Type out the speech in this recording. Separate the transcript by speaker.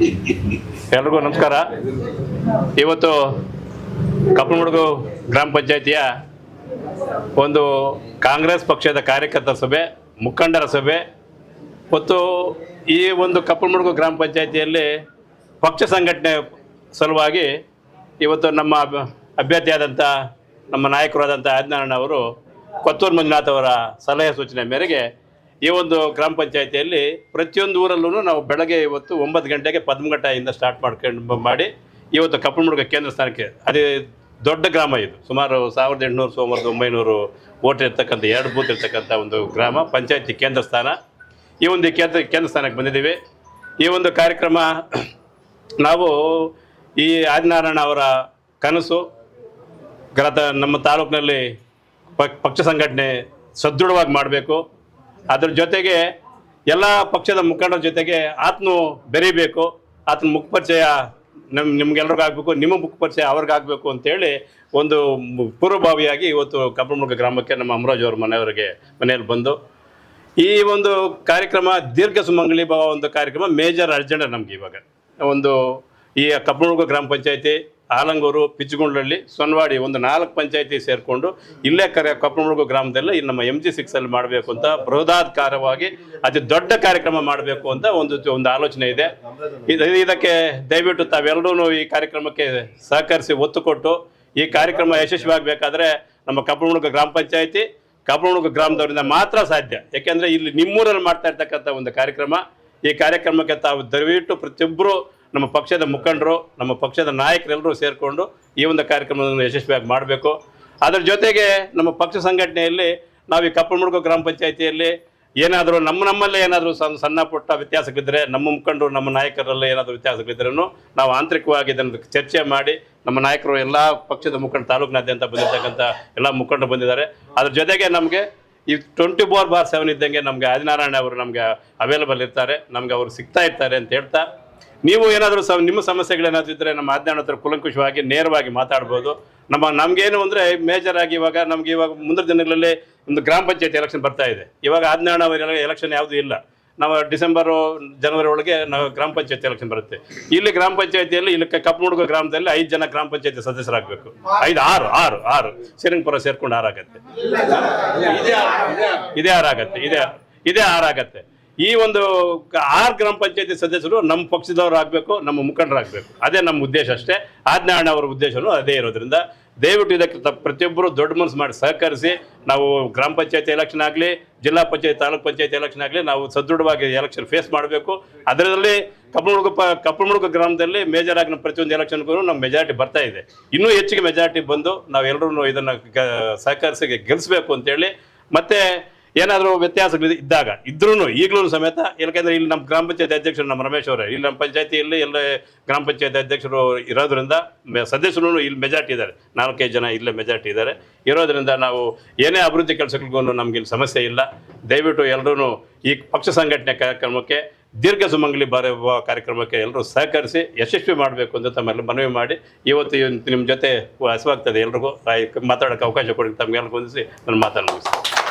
Speaker 1: ಎಲ್ರಿಗೂ ನಮಸ್ಕಾರ. ಇವತ್ತು ಕಪ್ಪನಗುಡುಗು ಗ್ರಾಮ ಪಂಚಾಯಿತಿಯ ಒಂದು ಕಾಂಗ್ರೆಸ್ ಪಕ್ಷದ ಕಾರ್ಯಕರ್ತರ ಸಭೆ, ಮುಖಂಡರ ಸಭೆ ಮತ್ತು ಈ ಒಂದು ಕಪ್ಪನಮುಡುಗು ಗ್ರಾಮ ಪಂಚಾಯಿತಿಯಲ್ಲಿ ಪಕ್ಷ ಸಂಘಟನೆ ಸಲುವಾಗಿ ಇವತ್ತು ನಮ್ಮ ಅಭ್ಯ- ಅಭ್ಯರ್ಥಿಯಾದಂಥ, ನಮ್ಮ ನಾಯಕರಾದಂಥ ಆಜ್ಞಾರಣ್ಣ ಅವರು ಕೊತ್ತೂರು ಮಂಜುನಾಥ್ ಅವರ ಸಲಹೆ ಸೂಚನೆ ಮೇರೆಗೆ ಈ ಒಂದು ಗ್ರಾಮ ಪಂಚಾಯಿತಿಯಲ್ಲಿ ಪ್ರತಿಯೊಂದು ಊರಲ್ಲೂ ನಾವು ಬೆಳಗ್ಗೆ ಇವತ್ತು ಒಂಬತ್ತು ಗಂಟೆಗೆ ಪದ್ಮಘಟ್ಟದಿಂದ ಸ್ಟಾರ್ಟ್ ಮಾಡ್ಕೊಂಡು ಮಾಡಿ ಇವತ್ತು ಕಪ್ಪನಮುಡುಗ ಕೇಂದ್ರ ಸ್ಥಾನಕ್ಕೆ, ಅದೇ ದೊಡ್ಡ ಗ್ರಾಮ ಇದು. ಸುಮಾರು ಸಾವಿರದ ಎಂಟುನೂರು, ಸುಮಾರು ಒಂಬೈನೂರು ಓಟ್ ಇರ್ತಕ್ಕಂಥ, ಎರಡು ಬೂತ್ ಇರ್ತಕ್ಕಂಥ ಒಂದು ಗ್ರಾಮ, ಪಂಚಾಯತಿ ಕೇಂದ್ರ ಸ್ಥಾನ. ಈ ಒಂದು ಕೇಂದ್ರ ಕೇಂದ್ರ ಸ್ಥಾನಕ್ಕೆ ಬಂದಿದ್ದೀವಿ. ಈ ಒಂದು ಕಾರ್ಯಕ್ರಮ ನಾವು ಈ ಆದಿನಾರಾಯಣ ಅವರ ಕನಸು ಗ್ರತ ನಮ್ಮ ತಾಲೂಕಿನಲ್ಲಿ ಪಕ್ಷ ಸಂಘಟನೆ ಸದೃಢವಾಗಿ ಮಾಡಬೇಕು. ಅದ್ರ ಜೊತೆಗೆ ಎಲ್ಲ ಪಕ್ಷದ ಮುಖಂಡರ ಜೊತೆಗೆ ಆತನು ಬೆರೀಬೇಕು ಆತನ ಮುಖಪರಿಚಯ ನಮ್, ನಿಮ್ಗೆಲ್ರಿಗೂ ಆಗಬೇಕು, ನಿಮ್ಮ ಮುಖಪರಿಚಯ ಅವ್ರಿಗೆ ಆಗಬೇಕು ಅಂತೇಳಿ ಒಂದು ಪೂರ್ವಭಾವಿಯಾಗಿ ಇವತ್ತು ಕಬ್ಬಮುಗ ಗ್ರಾಮಕ್ಕೆ ನಮ್ಮ ಅಮರಾಜ್ ಅವ್ರ ಮನೆಯವರಿಗೆ ಮನೆಯಲ್ಲಿ ಬಂದು, ಈ ಒಂದು ಕಾರ್ಯಕ್ರಮ ದೀರ್ಘ ಸುಮಂಗಲಿ ಭಾವ ಒಂದು ಕಾರ್ಯಕ್ರಮ ಮೇಜರ್ ಅರ್ಜೆಂಡ ನಮ್ಗೆ ಇವಾಗ. ಒಂದು ಈ ಕಬ್ಬಮುಗ ಗ್ರಾಮ ಪಂಚಾಯತಿ ಆಲಂಗೂರು ಪಿಚ್ಚುಗುಂಡಳ್ಳಿ ಸೊನ್ವಾಡಿ ಒಂದು ನಾಲ್ಕು ಪಂಚಾಯತಿ ಸೇರಿಕೊಂಡು ಇಲ್ಲೇ ಕರೆ ಕಪ್ಪಮುಳುಗು ಗ್ರಾಮದಲ್ಲಿ ಇಲ್ಲಿ ನಮ್ಮ ಎಂ ಜಿ ಸಿಕ್ಸಲ್ಲಿ ಮಾಡಬೇಕು ಅಂತ ಬೃಹದಾತ್ಕಾರವಾಗಿ ಅತಿ ದೊಡ್ಡ ಕಾರ್ಯಕ್ರಮ ಮಾಡಬೇಕು ಅಂತ ಒಂದು ಒಂದು ಆಲೋಚನೆ ಇದೆ. ಇದು ಇದಕ್ಕೆ ದಯವಿಟ್ಟು ತಾವೆಲ್ಲರೂ ಈ ಕಾರ್ಯಕ್ರಮಕ್ಕೆ ಸಹಕರಿಸಿ ಒತ್ತು ಕೊಟ್ಟು ಈ ಕಾರ್ಯಕ್ರಮ ಯಶಸ್ವಿಯಾಗಬೇಕಾದ್ರೆ ನಮ್ಮ ಕಪ್ಪಮುಳುಗು ಗ್ರಾಮ ಪಂಚಾಯಿತಿ ಕಪ್ಪಮುಳುಗು ಗ್ರಾಮದವರಿಂದ ಮಾತ್ರ ಸಾಧ್ಯ. ಯಾಕೆಂದ್ರೆ ಇಲ್ಲಿ ನಿಮ್ಮೂರಲ್ಲಿ ಮಾಡ್ತಾ ಇರ್ತಕ್ಕಂಥ ಒಂದು ಕಾರ್ಯಕ್ರಮ. ಈ ಕಾರ್ಯಕ್ರಮಕ್ಕೆ ತಾವು ದಯವಿಟ್ಟು ಪ್ರತಿಯೊಬ್ಬರು ನಮ್ಮ ಪಕ್ಷದ ಮುಖಂಡರು, ನಮ್ಮ ಪಕ್ಷದ ನಾಯಕರೆಲ್ಲರೂ ಸೇರಿಕೊಂಡು ಈ ಒಂದು ಕಾರ್ಯಕ್ರಮವನ್ನು ಯಶಸ್ವಿಯಾಗಿ ಮಾಡಬೇಕು. ಅದರ ಜೊತೆಗೆ ನಮ್ಮ ಪಕ್ಷ ಸಂಘಟನೆಯಲ್ಲಿ ನಾವು ಈ ಕಪ್ಪಮುಡುಗು ಗ್ರಾಮ ಪಂಚಾಯಿತಿಯಲ್ಲಿ ಏನಾದರೂ ನಮ್ಮ ನಮ್ಮಲ್ಲೇ ಏನಾದರೂ ಸಣ್ಣ ಸಣ್ಣ ಪುಟ್ಟ ವ್ಯತ್ಯಾಸಗಳಿದ್ದರೆ ನಮ್ಮ ಮುಖಂಡರು, ನಮ್ಮ ನಾಯಕರಲ್ಲೇ ಏನಾದರೂ ವ್ಯತ್ಯಾಸಗಳಿದ್ರೂ ನಾವು ಆಂತರಿಕವಾಗಿ ಇದನ್ನು ಚರ್ಚೆ ಮಾಡಿ ನಮ್ಮ ನಾಯಕರು ಎಲ್ಲ ಪಕ್ಷದ ಮುಖಂಡ, ತಾಲೂಕಿನಾದ್ಯಂತ ಬಂದಿರ್ತಕ್ಕಂಥ ಎಲ್ಲ ಮುಖಂಡರು ಬಂದಿದ್ದಾರೆ. ಅದ್ರ ಜೊತೆಗೆ ನಮಗೆ ಈ ಟ್ವೆಂಟಿ ಫೋರ್ ಬಾರ್ ಸೆವೆನ್ ಇದ್ದಂಗೆ ನಮಗೆ ಆದಿನಾರಾಯಣ ಅವರು ನಮಗೆ ಅವೈಲಬಲ್ ಇರ್ತಾರೆ. ನಮಗೆ ಅವರು ಸಿಗ್ತಾ ಇರ್ತಾರೆ ಅಂತ ಹೇಳ್ತಾ ನೀವು ಏನಾದರೂ ಸ ನಿಮ್ಮ ಸಮಸ್ಯೆಗಳೇನಾದರೂ ಇದ್ದರೆ ನಮ್ಮ ಅಧ್ಯಯನ ಹತ್ರ ಕುಲಂಕುಷವಾಗಿ ನೇರವಾಗಿ ಮಾತಾಡ್ಬೋದು. ನಮ್ಮ ನಮಗೇನು ಅಂದರೆ ಮೇಜರ್ ಆಗಿ ಇವಾಗ ನಮ್ಗೆ ಇವಾಗ ಮುಂದಿನ ದಿನಗಳಲ್ಲಿ ಒಂದು ಗ್ರಾಮ ಪಂಚಾಯತ್ ಎಲೆಕ್ಷನ್ ಬರ್ತಾ ಇದೆ. ಇವಾಗ ಆಜ್ಞಾನ ಎಲೆಕ್ಷನ್ ಯಾವುದೂ ಇಲ್ಲ. ನಾವು ಡಿಸೆಂಬರು ಜನವರಿ ಒಳಗೆ ನಾವು ಗ್ರಾಮ ಪಂಚಾಯತ್ ಎಲೆಕ್ಷನ್ ಬರುತ್ತೆ. ಇಲ್ಲಿ ಗ್ರಾಮ ಪಂಚಾಯತಿಯಲ್ಲಿ ಇಲ್ಲಿ ಕಪ್ಪಮುಡುಗ ಗ್ರಾಮದಲ್ಲಿ ಐದು ಜನ ಗ್ರಾಮ ಪಂಚಾಯತಿ ಸದಸ್ಯರಾಗಬೇಕು. ಐದು ಆರು ಆರು ಆರು. ಶ್ರೀರಂಗಪುರ ಸೇರ್ಕೊಂಡು ಆರಾಗತ್ತೆ. ಇದೇ ಆರಾಗತ್ತೆ. ಇದೇ ಇದೇ ಆರಾಗತ್ತೆ. ಈ ಒಂದು ಆರು ಗ್ರಾಮ ಪಂಚಾಯತಿ ಸದಸ್ಯರು ನಮ್ಮ ಪಕ್ಷದವ್ರು ಆಗಬೇಕು, ನಮ್ಮ ಮುಖಂಡರಾಗಬೇಕು ಅದೇ ನಮ್ಮ ಉದ್ದೇಶ ಅಷ್ಟೇ. ಆಜ್ಞಾನ ಅವರ ಉದ್ದೇಶವೂ ಅದೇ ಇರೋದ್ರಿಂದ ದಯವಿಟ್ಟು ಇದಕ್ಕೆ ಪ್ರತಿಯೊಬ್ಬರು ದೊಡ್ಡ ಮನಸ್ಸು ಮಾಡಿ ಸಹಕರಿಸಿ, ನಾವು ಗ್ರಾಮ ಪಂಚಾಯತಿ ಎಲೆಕ್ಷನ್ ಆಗಲಿ, ಜಿಲ್ಲಾ ಪಂಚಾಯತ್, ತಾಲೂಕ್ ಪಂಚಾಯತ್ ಎಲೆಕ್ಷನ್ ಆಗಲಿ, ನಾವು ಸದೃಢವಾಗಿ ಎಲೆಕ್ಷನ್ ಫೇಸ್ ಮಾಡಬೇಕು. ಅದರಲ್ಲಿ ಕಪ್ಪಮುಡುಗು ಪ ಕಪ್ಪಮುಡುಗು ಗ್ರಾಮದಲ್ಲಿ ಮೇಜರ್ ಆಗಿ ನಮ್ಮ ಪ್ರತಿಯೊಂದು ಎಲೆಕ್ಷನ್ಗೂ ನಮ್ಮ ಮೆಜಾರಿಟಿ ಬರ್ತಾ ಇದೆ. ಇನ್ನೂ ಹೆಚ್ಚಿಗೆ ಮೆಜಾರಿಟಿ ಬಂದು ನಾವೆಲ್ಲರೂ ಇದನ್ನು ಸಹಕರಿಸಿ ಗೆಲ್ಲಿಸ್ಬೇಕು ಅಂತೇಳಿ. ಮತ್ತೆ ಏನಾದರೂ ವ್ಯತ್ಯಾಸಗಳು ಇದ್ದಾಗ ಇದ್ರೂ ಈಗಲೂ ಸಮೇತ ಯಾಕಂದ್ರೆ ಇಲ್ಲಿ ನಮ್ಮ ಗ್ರಾಮ ಪಂಚಾಯತ್ ಅಧ್ಯಕ್ಷರು ನಮ್ಮ ರಮೇಶ್ ಅವರೇ, ಇಲ್ಲಿ ನಮ್ಮ ಪಂಚಾಯತಿಯಲ್ಲಿ ಎಲ್ಲ ಗ್ರಾಮ ಪಂಚಾಯತ್ ಅಧ್ಯಕ್ಷರು ಇರೋದ್ರಿಂದ ಸದಸ್ಯರು ಇಲ್ಲಿ ಮೆಜಾರ್ಟಿ ಇದ್ದಾರೆ. ನಾಲ್ಕೈದು ಜನ ಇಲ್ಲೇ ಮೆಜಾರಿಟಿ ಇದ್ದಾರೆ. ಇರೋದ್ರಿಂದ ನಾವು ಏನೇ ಅಭಿವೃದ್ಧಿ ಕೆಲಸಗಳಿಗೂ ನಮ್ಗೆ ಇಲ್ಲಿ ಸಮಸ್ಯೆ ಇಲ್ಲ. ದಯವಿಟ್ಟು ಎಲ್ಲರೂ ಈ ಪಕ್ಷ ಸಂಘಟನೆ ಕಾರ್ಯಕ್ರಮಕ್ಕೆ, ದೀರ್ಘ ಸುಮಂಗಲಿ ಬಾರ ಕಾರ್ಯಕ್ರಮಕ್ಕೆ ಎಲ್ಲರೂ ಸಹಕರಿಸಿ ಯಶಸ್ವಿ ಮಾಡಬೇಕು ಅಂತ ತಮ್ಮೆಲ್ಲ ಮನವಿ ಮಾಡಿ, ಇವತ್ತು ಇವ್- ನಿಮ್ಮ ಜೊತೆ ಹಸುವಾಗ್ತದೆ ಎಲ್ರಿಗೂ ಮಾತಾಡೋಕ್ಕೆ ಅವಕಾಶ ಕೊಡಿ ತಮಗೆಲ್ಲ ಹೊಂದಿಸಿ ನಾನು ಮಾತಾಡಿ ಮುಗಿಸ್ತೀನಿ.